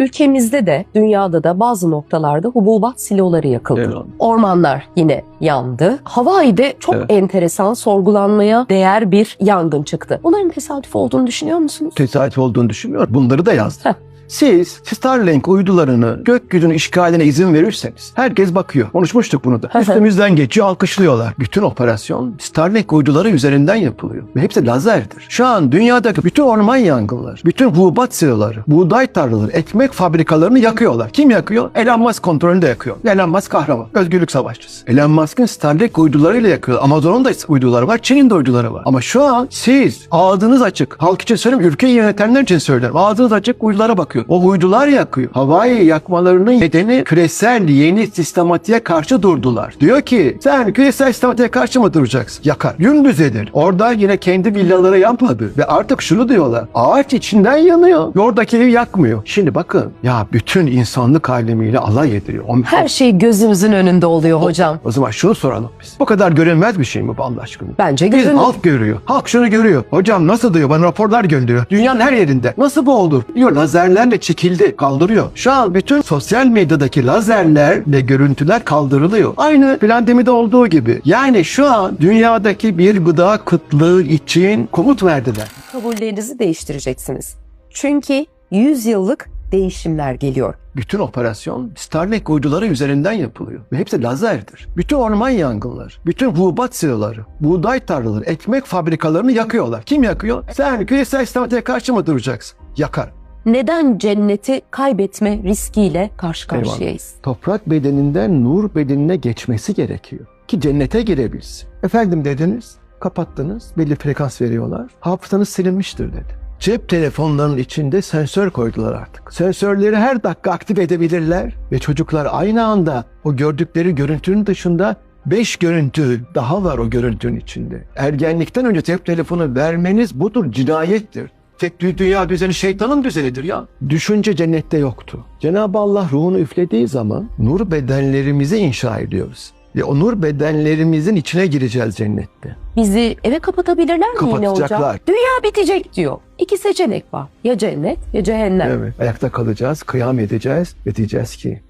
Ülkemizde de dünyada da bazı noktalarda hububat siloları yakıldı. Evet. Ormanlar yine yandı. Hawaii'de çok Evet. enteresan sorgulanmaya değer bir yangın çıktı. Bunların tesadüf olduğunu düşünüyor musunuz? tesadüf olduğunu düşünmüyorum. Bunları da yazdım. Heh. Siz Starlink uydularını gökyüzünün işgaline izin verirseniz herkes bakıyor. Konuşmuştuk bunu da. Üstümüzden geçiyor alkışlıyorlar. Bütün operasyon Starlink uyduları üzerinden yapılıyor. Ve hepsi lazerdir. Şu an dünyadaki bütün orman yangınları, bütün hububat siloları, buğday tarlaları, ekmek fabrikalarını yakıyorlar. Kim yakıyor? Elon Musk kontrolünde yakıyor. Elon Musk kahraman. Özgürlük savaşçısı. Elon Musk'ın Starlink uydularıyla yakıyor. Amazon'un da uyduları var. Çin'in de uyduları var. Ama şu an siz ağzınız açık. Halk için söylemiyorum. Ülkeyi yönetenler için söylerim. Ağzınız açık uydulara bakıyor. O uydular yakıyor. Hawaii yakmalarının nedeni küresel yeni sistematiğe karşı durdular. Diyor ki sen küresel sistematiğe karşı mı duracaksın? Yakar. Gündüzedir. Orada yine kendi villaları yapmadı. Ve artık şunu diyorlar. Ağaç içinden yanıyor. Oradaki evi yakmıyor. Şimdi bakın ya bütün insanlık alemiyle alay ediliyor. O- Her şey gözümüzün önünde oluyor hocam. o zaman şunu soralım biz. Bu kadar görünmez bir şey mi bu Allah aşkına? Bence Biz görünür. halk görüyor. Halk şunu görüyor. Hocam nasıl diyor? Bana raporlar gönderiyor. Dünyanın her yerinde. Nasıl bu olur? Diyor lazerlerle çekildi. Kaldırıyor. Şu an bütün sosyal medyadaki lazerlerle görüntüler kaldırılıyor. Aynı pandemide olduğu gibi. Yani şu an dünyadaki bir gıda kıtlığı için komut verdiler. Kabullerinizi değiştireceksiniz. Çünkü 100 yıllık değişimler geliyor. Bütün operasyon Starlink uyduları üzerinden yapılıyor. Ve hepsi lazerdir. Bütün orman yangınları, bütün hububat siloları, buğday tarlaları, ekmek fabrikalarını yakıyorlar. Kim yakıyor? Sen küresel sistematiğe karşı mı duracaksın? Yakar. Neden cenneti kaybetme riskiyle karşı karşıyayız? Toprak bedeninden nur bedenine geçmesi gerekiyor. Ki cennete girebilsin. Efendim dediniz, kapattınız, belli frekans veriyorlar. Hafızanız silinmiştir dedi. Cep telefonlarının içinde sensör koydular artık. Sensörleri her dakika aktif edebilirler ve çocuklar aynı anda o gördükleri görüntünün dışında 5 görüntü daha var o görüntünün içinde. Ergenlikten önce cep telefonu vermeniz budur, cinayettir. Tek dü- dünya düzeni şeytanın düzenidir ya. Düşünce cennette yoktu. Cenab-ı Allah ruhunu üflediği zaman nur bedenlerimizi inşa ediyoruz. Ve o nur bedenlerimizin içine gireceğiz cennette. Bizi eve kapatabilirler mi yine hocam? Kapatacaklar. Dünya bitecek diyor. İki seçenek var. Ya cennet ya cehennem. Evet. Ayakta kalacağız, kıyam edeceğiz ve diyeceğiz ki